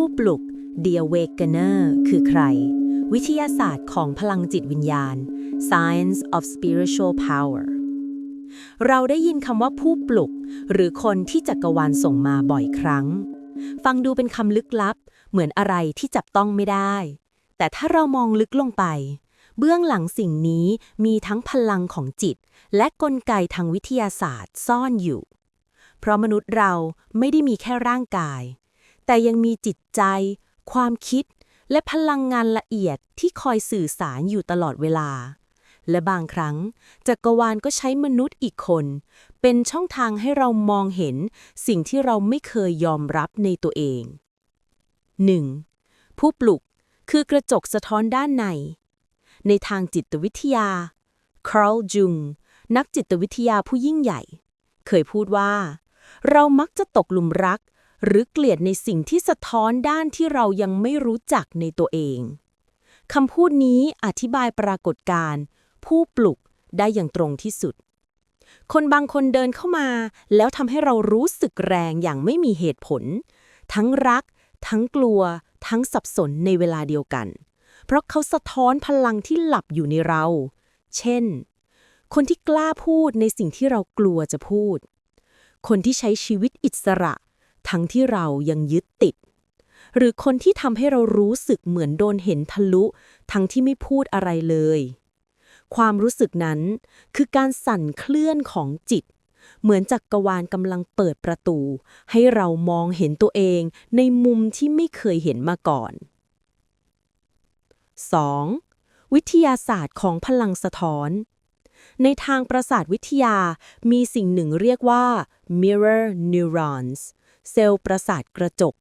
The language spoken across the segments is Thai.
ผู้ปลุก The Awakener คือใคร วิทยาศาสตร์ของพลังจิตวิญญาณ Science of Spiritual Power เราได้ยินคำว่าผู้ปลุก หรือคนที่จักรวาลส่งมาบ่อยครั้ง ฟังดูเป็นคำลึกลับ เหมือนอะไรที่จับต้องไม่ได้ แต่ถ้าเรามองลึกลงไป เบื้องหลังสิ่งนี้มีทั้งพลังของจิต และกลไกทางวิทยาศาสตร์ซ่อนอยู่ เพราะมนุษย์เราไม่ได้มีแค่ร่างกาย แต่ยังมีจิตใจ ความคิด และพลังงานละเอียดที่คอยสื่อสารอยู่ตลอดเวลา และบางครั้ง จักรวาลก็ใช้มนุษย์อีกคน เป็นช่องทางให้เรามองเห็นสิ่งที่เราไม่เคยยอมรับในตัวเอง 1. ผู้ปลุกคือกระจกสะท้อนด้านใน ในทางจิตวิทยา คาร์ลจุง นักจิตวิทยาผู้ยิ่งใหญ่ เคยพูดว่า เรามักจะตกหลุมรัก หรือเกลียดในสิ่งที่สะท้อนด้านที่เรายังไม่รู้จักในตัวเองคำพูดนี้อธิบายปรากฏการณ์ผู้ปลุกได้อย่างตรงที่สุด คนบางคนเดินเข้ามา แล้วทำให้เรารู้สึกแรงอย่างไม่มีเหตุผล ทั้งรัก ทั้งกลัว ทั้งสับสนในเวลาเดียวกัน เพราะเขาสะท้อนพลังที่หลับอยู่ในเรา เช่น คนที่กล้าพูดในสิ่งที่เรากลัวจะพูด คนที่ใช้ชีวิตอิสระ ทั้งที่เรายังยึดติด หรือคนที่ทำให้เรารู้สึกเหมือนโดนเห็นทะลุ ทั้งที่ไม่พูดอะไรเลย ความรู้สึกนั้นคือการสั่นเคลื่อนของจิต เหมือนจักกรวาลกำลังเปิดประตู ให้เรามองเห็นตัวเองในมุมที่ไม่เคยเห็นมาก่อน 2. วิทยาศาสตร์ของพลังสะท้อน ในทางประสาทวิทยามีสิ่งหนึ่งเรียกว่า mirror neurons เซลล์ประสาทกระจก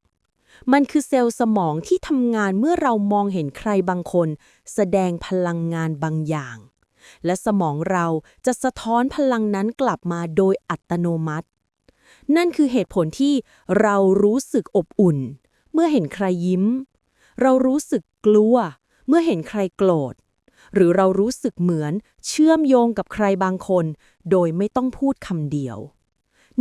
มันคือเซลล์สมองที่ทำงานเมื่อเรามองเห็นใครบางคน แสดงพลังงานบางอย่าง และสมองเราจะสะท้อนพลังนั้นกลับมาโดยอัตโนมัติ นั่นคือเหตุผลที่เรารู้สึกอบอุ่น เมื่อเห็นใครยิ้ม เรารู้สึกกลัว เมื่อเห็นใครโกรธหรือเรารู้สึกเหมือนเชื่อมโยงกับใครบางคน โดยไม่ต้องพูดคำเดียว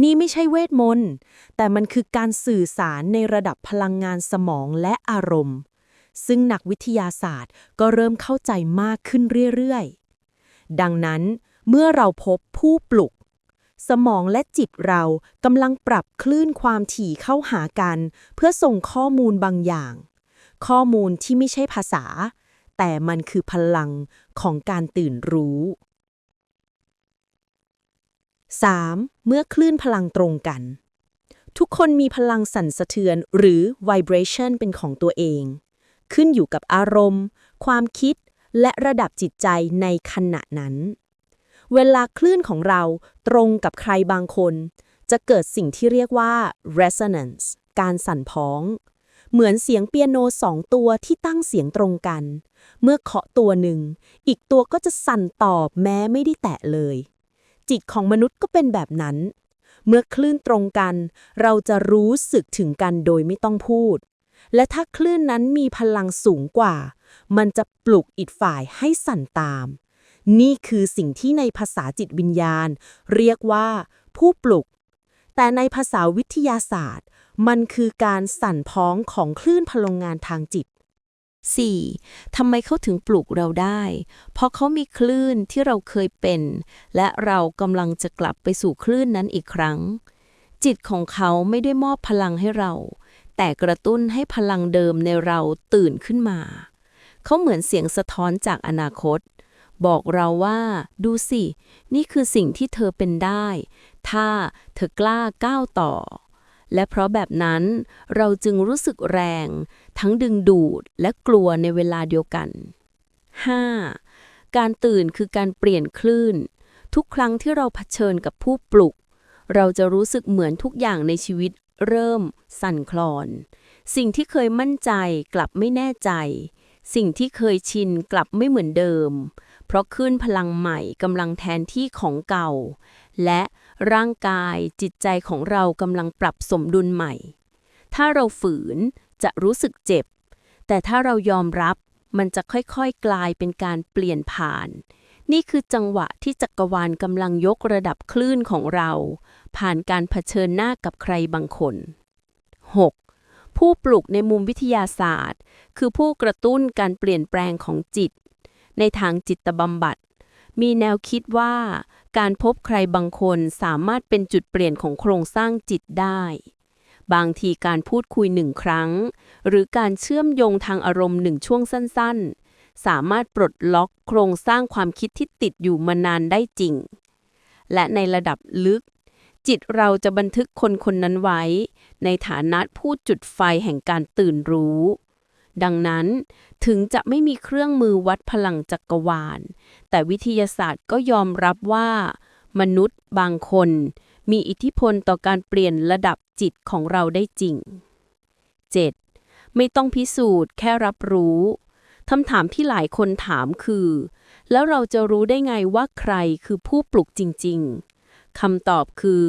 นี่ไม่ใช่เวทมนต์ แต่มันคือการสื่อสารในระดับพลังงานสมองและอารมณ์ ซึ่งนักวิทยาศาสตร์ก็เริ่มเข้าใจมากขึ้นเรื่อยๆ ดังนั้นเมื่อเราพบผู้ปลุก สมองและจิตเรากำลังปรับคลื่นความถี่เข้าหากัน เพื่อส่งข้อมูลบางอย่าง ข้อมูลที่ไม่ใช่ภาษา แต่มันคือพลังของการตื่นรู้ 3. เมื่อคลื่นพลังตรงกัน ทุกคนมีพลังสั่นสะเทือนหรือ vibration เป็นของตัวเอง ขึ้นอยู่กับอารมณ์ ความคิด และระดับจิตใจในขณะนั้น เวลาคลื่นของเราตรงกับใครบางคน จะเกิดสิ่งที่เรียกว่า resonance การสั่นพ้อง เหมือนเสียงเปียโนสองตัวที่ตั้งเสียงตรงกัน เมื่อเคาะตัวหนึ่ง อีกตัวก็จะสั่นตอบแม้ไม่ได้แตะเลย จิตของมนุษย์ก็เป็นแบบนั้น เมื่อคลื่นตรงกัน เราจะรู้สึกถึงกันโดยไม่ต้องพูด และถ้าคลื่นนั้นมีพลังสูงกว่า มันจะปลุกอีกฝ่ายให้สั่นตาม นี่คือสิ่งที่ในภาษาจิตวิญญาณ เรียกว่า ผู้ปลุก แต่ในภาษาวิทยาศาสตร์ มันคือการสั่นพ้องของคลื่นพลังงานทางจิต 4. ทำไมเขาถึงปลุกเราได้ เพราะเขามีคลื่นที่เราเคยเป็น และเรากำลังจะกลับไปสู่คลื่นนั้นอีกครั้ง จิตของเขาไม่ได้มอบพลังให้เรา แต่กระตุ้นให้พลังเดิมในเราตื่นขึ้นมา เขาเหมือนเสียงสะท้อนจากอนาคต บอกเราว่า ดูสิ นี่คือสิ่งที่เธอเป็นได้ ถ้าเธอกล้าก้าวต่อ และเพราะแบบนั้นเราจึงรู้สึกแรง ทั้งดึงดูดและกลัวในเวลาเดียวกัน 5. การตื่นคือการเปลี่ยนคลื่น ทุกครั้งที่เราเผชิญกับผู้ปลุก เราจะรู้สึกเหมือนทุกอย่างในชีวิตเริ่มสั่นคลอน สิ่งที่เคยมั่นใจกลับไม่แน่ใจ สิ่งที่เคยชินกลับไม่เหมือนเดิม เพราะคลื่นพลังใหม่กำลังแทนที่ของเก่า และร่างกายจิตใจของเรากำลังปรับสมดุลใหม่ ถ้าเราฝืน จะรู้สึกเจ็บ แต่ถ้าเรายอมรับมันจะค่อยๆ กลายเป็นการเปลี่ยนผ่าน นี่คือจังหวะที่จักรวาลกำลังยกระดับคลื่นของเรา ผ่านการเผชิญหน้ากับใครบางคน 6. ผู้ปลุกในมุมวิทยาศาสตร์ คือผู้กระตุ้นการเปลี่ยนแปลงของจิต ในทางจิตบำบัด มีแนวคิดว่า การพบใครบางคนสามารถเป็นจุดเปลี่ยนของโครงสร้างจิตได้ บางทีการพูดคุยหนึ่งครั้ง หรือการเชื่อมโยงทางอารมณ์หนึ่งช่วงสั้นๆ สามารถปลดล็อกโครงสร้างความคิดที่ติดอยู่มานานได้จริง และในระดับลึก จิตเราจะบันทึกคนคนนั้นไว้ ในฐานะผู้จุดไฟแห่งการตื่นรู้ ดังนั้นถึงจะไม่มีเครื่องมือวัดพลังจักรวาล แต่วิทยาศาสตร์ก็ยอมรับว่า มนุษย์บางคน มีอิทธิพลต่อการเปลี่ยนระดับจิตของเราได้จริง 7. ไม่ต้องพิสูจน์แค่รับรู้คำถามที่หลายคนถามคือ แล้วเราจะรู้ได้ไงว่าใครคือผู้ปลุกจริง ๆคำตอบคือ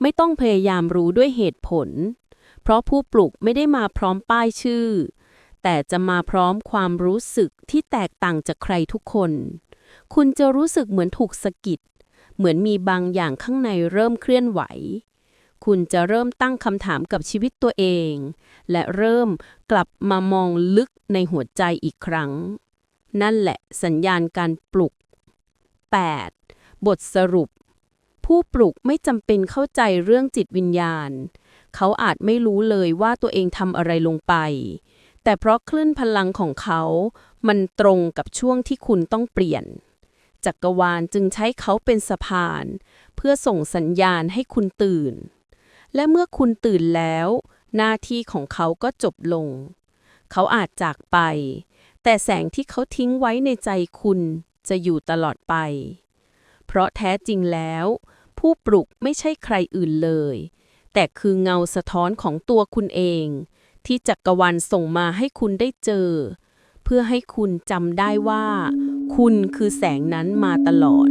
ไม่ต้องพยายามรู้ด้วยเหตุผล เพราะผู้ปลุกไม่ได้มาพร้อมป้ายชื่อ แต่จะมาพร้อมความรู้สึกที่แตกต่างจากใครทุกคน คุณจะรู้สึกเหมือนถูกสะกิด เหมือนมีบางอย่างข้างในเริ่มเคลื่อนไหว คุณจะเริ่มตั้งคำถามกับชีวิตตัวเอง และเริ่มกลับมามองลึกในหัวใจอีกครั้ง นั่นแหละสัญญาณการปลุก 8. บทสรุป ผู้ปลุกไม่จำเป็นเข้าใจเรื่องจิตวิญญาณ เขาอาจไม่รู้เลยว่าตัวเองทำอะไรลงไป แต่เพราะคลื่นพลังของเขา มันตรงกับช่วงที่คุณต้องเปลี่ยน จักรวาลจึงใช้เขาเป็นสะพาน เพื่อส่งสัญญาณให้คุณตื่น และเมื่อคุณตื่นแล้ว หน้าที่ของเขาก็จบลง เขาอาจจากไป แต่แสงที่เขาทิ้งไว้ในใจคุณจะอยู่ตลอดไป เพราะแท้จริงแล้ว ผู้ปลุกไม่ใช่ใครอื่นเลย แต่คือเงาสะท้อนของตัวคุณเอง ที่จักรวาลส่งมาให้คุณได้เจอ เพื่อให้คุณจำได้ว่า คุณคือแสงนั้นมาตลอด